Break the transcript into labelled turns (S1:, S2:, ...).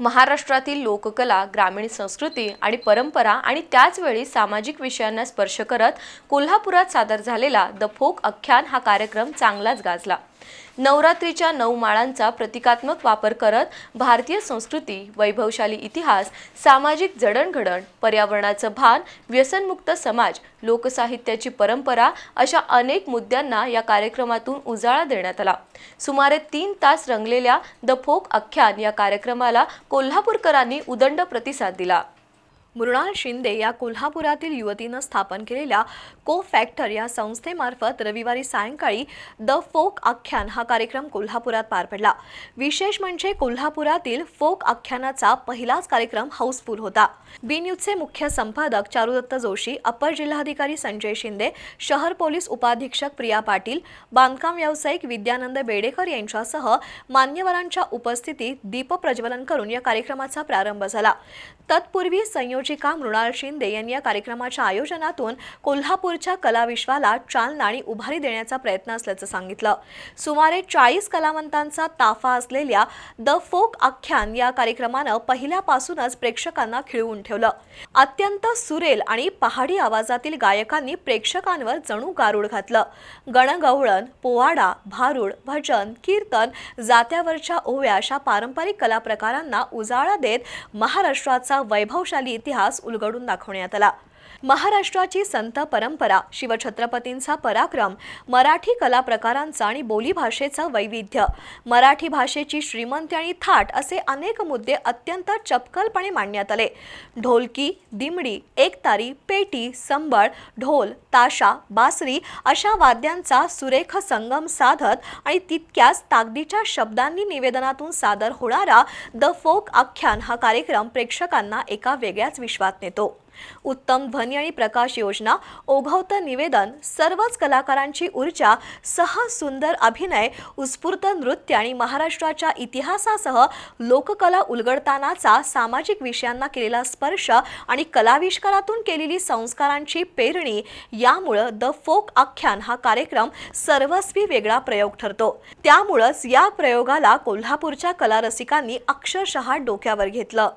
S1: महाराष्ट्रातील लोककला ग्रामीण संस्कृती आणि परंपरा आणि त्याचवेळी सामाजिक विषयांना स्पर्श करत कोल्हापुरात सादर झालेला द फोक आख्यान हा कार्यक्रम चांगलाच गाजला. नवरात्रीच्या नऊ माळांचा प्रतिकात्मक वापर करत भारतीय संस्कृती वैभवशाली इतिहास सामाजिक जडणघडण पर्यावरणाचं भान व्यसनमुक्त समाज लोकसाहित्याची परंपरा अशा अनेक मुद्द्यांना या कार्यक्रमातून उजाळा देण्यात आला. सुमारे तीन तास रंगलेल्या द फोक आख्यान या कार्यक्रमाला कोल्हापूरकरांनी उदंड प्रतिसाद दिला. मृणाल शिंदे या कोल्हापुरातील युवतीनं स्थापन केलेल्या को फॅक्टर या संस्थेमार्फत रविवारी सायंकाळी द फोक आख्यान हा कार्यक्रम कोल्हापुरात पार पडला. विशेष म्हणजे कोल्हापुरातील फोक आख्यानाचा पहिलाच कार्यक्रम हाऊसफुल होता. बी न्यूजचे मुख्य संपादक चारुदत्त जोशी अपर जिल्हाधिकारी संजय शिंदे शहर पोलीस उपाधीक्षक प्रिया पाटील बांधकाम व्यावसायिक विद्यानंद बेडेकर यांच्यासह मान्यवरांच्या उपस्थितीत दीपप्रज्वलन करून या कार्यक्रमाचा प्रारंभ झाला. तत्पूर्वी संयोजिका मृणाल शिंदे यांनी या कार्यक्रमाच्या आयोजनातून कोल्हापूरच्या कलाविश्वाला चालना आणि उभारी देण्याचा प्रयत्न असल्याचं सांगितलं. सुमारे चाळीस कलावंतांचा ताफा असलेल्या द फोक आख्यान या कार्यक्रमानं पहिल्यापासूनच प्रेक्षकांना खिळवून ठेवलं. अत्यंत सुरेल आणि पहाडी आवाजातील गायकांनी प्रेक्षकांवर जणू गारुड घातलं. गणगवळण पोवाडा भारुड भजन कीर्तन जात्यावरच्या ओव्या अशा पारंपरिक कला प्रकारांना उजाळा देत महाराष्ट्राचा वैभवशाली इतिहास उलगडून दाखवण्यात आला. महाराष्ट्राची संत परंपरा शिवछत्रपतींचा पराक्रम मराठी कला प्रकारांचा आणि बोलीभाषेचं वैविध्य. मराठी भाषेची श्रीमंती आणि थाट असे अनेक मुद्दे अत्यंत चपकलपणे मांडण्यात आले. ढोलकी दिमडी एकतारी पेटी संबळ ढोल ताशा बासरी अशा वाद्यांचा सुरेख संगम साधत आणि तितक्याच ताकदीच्या शब्दांनी निवेदनातून सादर होणारा द फोक आख्यान हा कार्यक्रम प्रेक्षकांना एका वेगळ्याच विश्वात नेतो. उत्तम ध्वनी आणि प्रकाश योजना ओघवतं निवेदन सर्वच कलाकारांची ऊर्जा सह सुंदर अभिनय उत्स्फूर्त नृत्य आणि महाराष्ट्राच्या इतिहासासह लोककला उलगडतानाचा सामाजिक विषयांना केलेला स्पर्श आणि कलाविष्कारातून केलेली संस्कारांची पेरणी यामुळं द फोक आख्यान हा कार्यक्रम सर्वस्वी वेगळा प्रयोग ठरतो. त्यामुळंच या प्रयोगाला कोल्हापूरच्या कलारसिकांनी अक्षरशः डोक्यावर घेतलं.